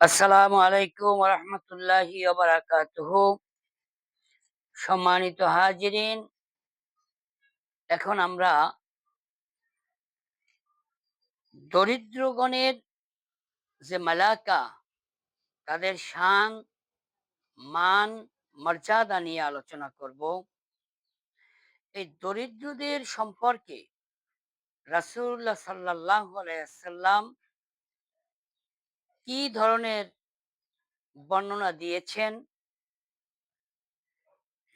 আসসালামু আলাইকুম রহমতুল্লাহি সম্মানিত হাজিরিন, এখন আমরা দরিদ্রগণের যে মালাকা, তাদের শান, মান, মর্যাদা নিয়ে আলোচনা করব। এই দরিদ্রদের সম্পর্কে রাসূলুল্লাহ সাল্লাল্লাহু আলাইহি সাল্লাম কি ধরনের বর্ণনা দিয়েছেন?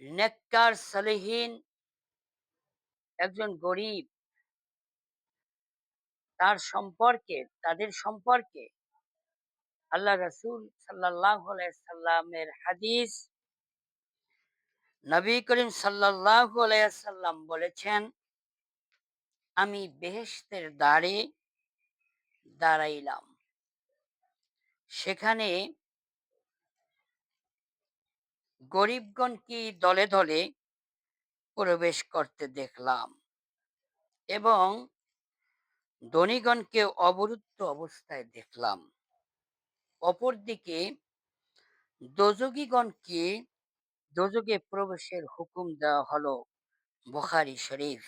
নেককার, সালেহীন, একজন গরিব। তার সম্পর্কে, তাদের সম্পর্কে আল্লাহ রসুল সাল্লাহ সাল্লামের হাদিস নবী করিম সাল্লাহ সাল্লাম বলেছেন, আমি বেহেস্তের দ্বারে দাঁড়াইলাম। সেখানে গরিবগণ কি দলে দলে প্রবেশ করতে দেখলাম এবং ধনীগণকে অবরুদ্ধ অবস্থায় দেখলাম। অপরদিকে দোজগীগণকে, দোজগে প্রবেশের হুকুম দেওয়া হলো বুখারী শরীফ।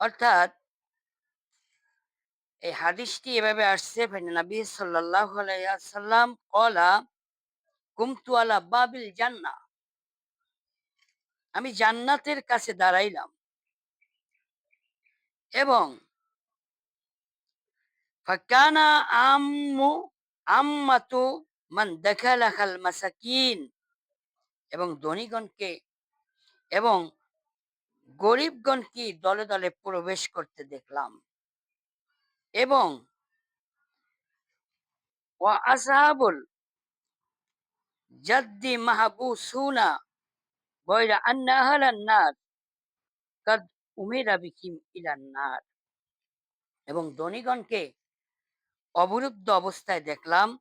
অর্থাৎ এই হাদিসটি এভাবে আসছে নবী কলা, কুমতু আলা বাবিল আমি জান্নাতের কাছে দাঁড়াইলাম। এবং ফাকানা আম্মু, আম্মাতু মান দেখালাখাল মাসাকিন। এবং ধনীগণকে, এবং গরিবগণকে দলে দলে প্রবেশ করতে দেখলাম। এবং কাদ উমিরা নার। এবং ধনীগণকে অবরুদ্ধ অবস্থায় দেখলাম,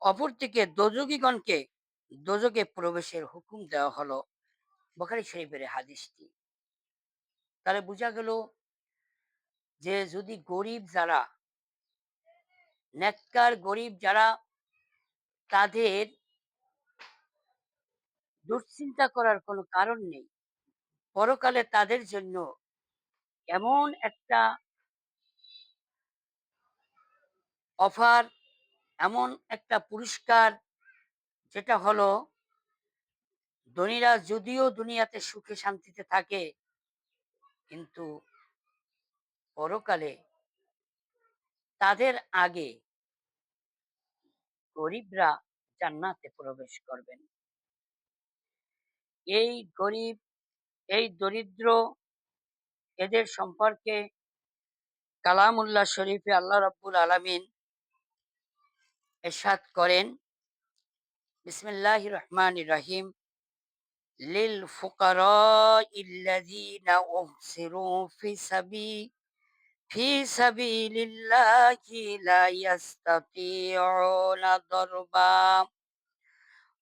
অপরদিকে দোজগীগণকে দোজকে প্রবেশের হুকুম দেওয়া হলো। বখারি শরীফের হাদিসটি। তাহলে বোঝা গেল যে যদি গরিব যারা, নেককার গরিব যারা, তাদের দুশ্চিন্তা করার কোনো কারণ নেই। পরকালে তাদের জন্য এমন একটা অফার, এমন একটা পুরস্কার, যেটা হলো, ধনীরা যদিও দুনিয়াতে সুখে শান্তিতে থাকে, কিন্তু পরকালে তাদের আগে গরিবরা জান্নাতে প্রবেশ করবেন। এই গরিব, এই দরিদ্র, এদের সম্পর্কে কালামুল্লাহ শরীফে আল্লাহ রাব্বুল আলামিন এরশাদ করেন বিসমিল্লাহ রহমান রহিম। লিল ফুকার ফুকারাইল্লাযীনা উহসিরু ফি সাবি في سبيل الله لا يستطيعون ضربا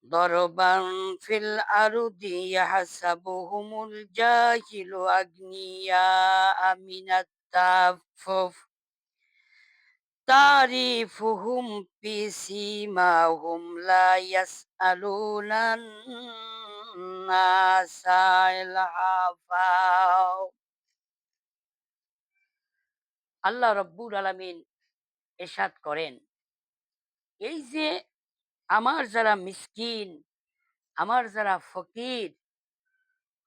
ضربا في الأرض يحسبهم الجاهل أغنياء من التعفف تعرفهم بسيماهم لا يسألون الناس إلحافا আল্লাহ রব্বুল আলামিন এরশাদ করেন। এই যে আমার যারা মিসকিন, আমার যারা ফকির,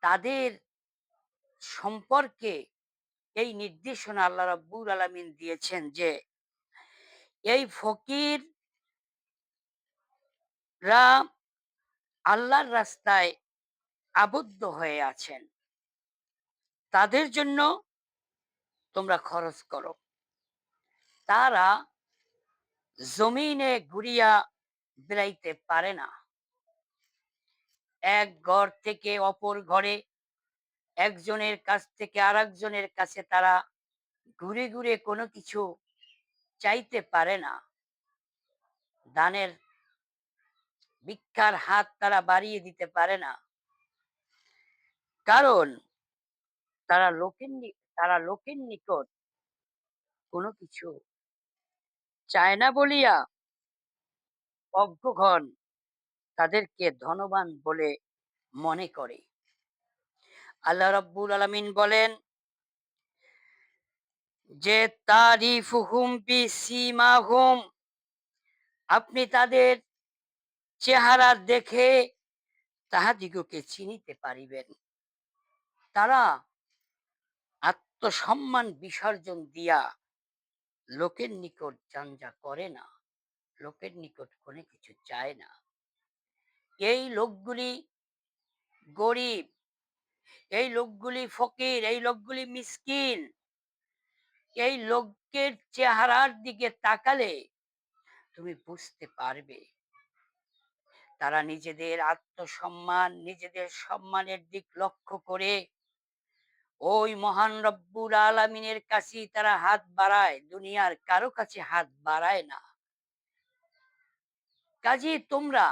তাদের সম্পর্কে এই নির্দেশনা আল্লাহ রাব্বুল আলামিন দিয়েছেন যে, এই ফকির রা আল্লাহর রাস্তায় আবদ্ধ হয়ে আছেন। তাদের জন্য তোমরা খরচ করো। তারা জমিনে ঘুরিয়া বেড়াইতে পারে না। এক ঘর থেকে অপর ঘরে একজনের কাছ থেকে আরেকজনের কাছে তারা ঘুরে ঘুরে কোনো কিছু চাইতে পারে না। দানের ভিক্ষার হাত তারা বাড়িয়ে দিতে পারে না। কারণ তারা লোকের নি- তারা লোকের নিকট কোনো কিছু চায় না বলিয়া অজ্ঞগণ তাদেরকে ধনবান বলে মনে করে। আল্লাহ রাব্বুল আলামিন বলেন, যে তারিফুহুম বিসীমাহুম, আপনি তাদের চেহারা দেখে তাহাদিগকে চিনিতে পারিবেন। তারা আত্মসম্মান বিসর্জন দিয়া লোকের নিকট জাঞ্জা করে না, লোকের নিকট কোনো কিছু চায় না। এই লোকগুলি গরিব, এই লোকগুলি ফকির, এই লোকগুলি মিসকিন, এই লোকের চেহারার দিকে তাকালে তুমি বুঝতে পারবে। তারা নিজেদের আত্মসম্মান, নিজেদের সম্মানের দিক লক্ষ্য করে ওই মহান রব্বুল আলমিনের কাছেই তারা হাত বাড়ায়, দুনিয়ার কারও কাছে হাত বাড়ায় না। কাজে তোমরা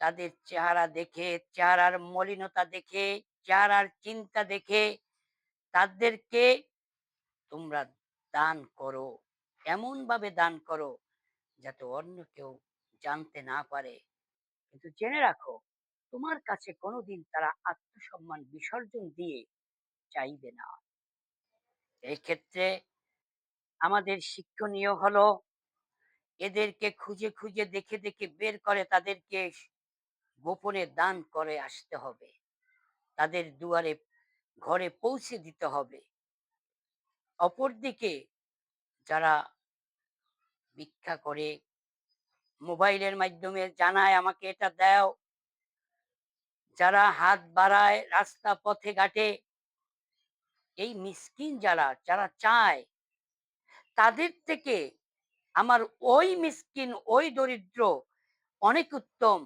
তাদের চেহারা দেখে, চেহারার মলিনতা দেখে, চেহারার চিন্তা দেখে তাদেরকে তোমরা দান করো এমন ভাবে দান করো যাতে অন্য কেউ জানতে না পারে। কিন্তু জেনে রাখো, তোমার কাছে কোনোদিন তারা আত্মসম্মান বিসর্জন দিয়ে চাইবে না। এই ক্ষেত্রে আমাদের শিক্ষণীয় হলো এদেরকে খুঁজে খুঁজে, দেখে দেখে বের করে তাদেরকে গোপনে দান করে আসতে হবে। তাদের দুয়ারে, ঘরে পৌঁছে দিতে হবে। অপরদিকে যারা ভিক্ষা করে, মোবাইলের মাধ্যমে জানায়, আমাকে এটা দাও। যারা হাত বাড়ায়, রাস্তা, পথে, ঘাটে এই মিসকিন যারা যারা চায়, তাদের থেকে আমার ওই মিসকিন, ওই দরিদ্র অনেক উত্তম,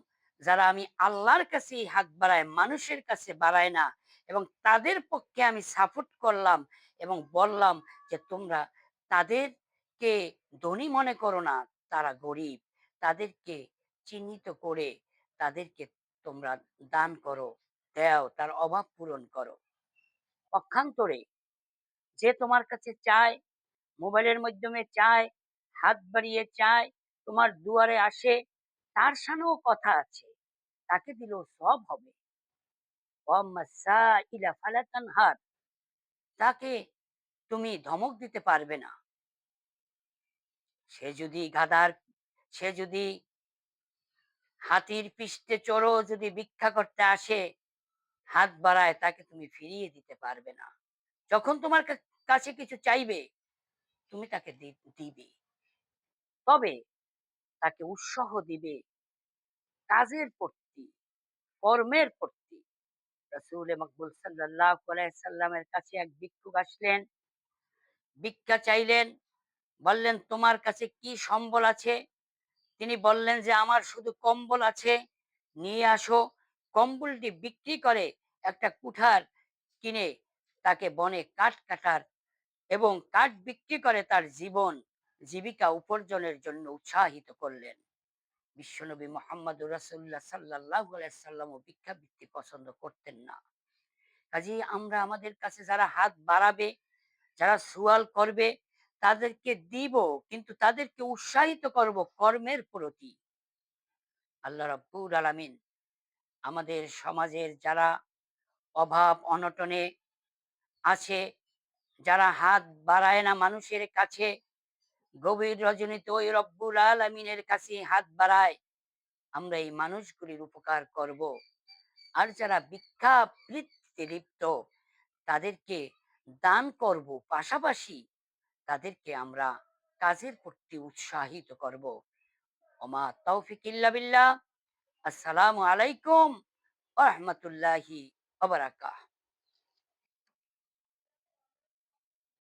যারা আমি আল্লাহর কাছে হাত বাড়ায়, মানুষের কাছে বাড়ায় না এবং তাদের পক্ষে আমি সাপোর্ট করলাম এবং বললাম যে, তোমরা তাদেরকে ধনী মনে করো না, তারা গরিব। তাদেরকে চিহ্নিত করে তাদেরকে তোমরা দান করো, দেও, তার অভাব পূরণ করো। পক্ষান্তরে। যে তোমার কাছে চায়, মোবাইলের মাধ্যমে চায়, হাত বাড়িয়ে চায়, তোমার দুয়ারে আসে, তার সানেও কথা আছে। তাকে দিলেও সব হবে। তাকে তুমি ধমক দিতে পারবে না। সে যদি গাদার, সে যদি হাতির পিষ্টে চড়ো যদি ভিক্ষা করতে আসে হাত বাড়ায় তাকে তুমি ফিরিয়ে দিতে পারবে না। যখন তোমার কাছে কিছু চাইবে, তুমি তাকে দিবে। তবে তাকে উৎসাহ দিবে। কাজের প্রতি, কর্মের প্রতি। রসুল মকবুল সাল্লাহ সাল্লামের কাছে এক ভিক্ষুক আসলেন। ভিক্ষা চাইলেন, বললেন, তোমার কাছে কি সম্বল আছে? তিনি বললেন যে, আমার শুধু কম্বল আছে। নিয়ে আসো। কম্বলটি বিক্রি করে একটা কুঠার কিনে তাকে বনে কাঠ কাটার এবং কাঠ বিক্রি করে তার জীবন, জীবিকা উপার্জনের জন্য উৎসাহিত করলেন। বিশ্বনবী মোহাম্মদ রাসুল্লাহ সাল্লাহ সাল্লামও ভিক্ষাবৃত্তি পছন্দ করতেন না। কাজে আমরা আমাদের কাছে যারা হাত বাড়াবে, যারা সুয়াল করবে, তাদেরকে দিব, কিন্তু তাদেরকে উৎসাহিত করব কর্মের প্রতি। আল্লাহ রাব্বুল আলামিন আমাদের সমাজের যারা অভাব, অনটনে আছে। যারা হাত বাড়ায় না মানুষের কাছে, গভীর রজনীতে ওই রব্বুল আলমিনের কাছে হাত বাড়ায়, আমরা এই মানুষগুলির উপকার করব। আর যারা ভিক্ষা বৃত্তিতে লিপ্ত, তাদেরকে দান করব। পাশাপাশি তাদেরকে আমরা কাজের প্রতি উৎসাহিত করব। ওমা তৌফিক বিল্লাহ। আসসালামু আলাইকুম রহমতুল্লাহি wabarakatuh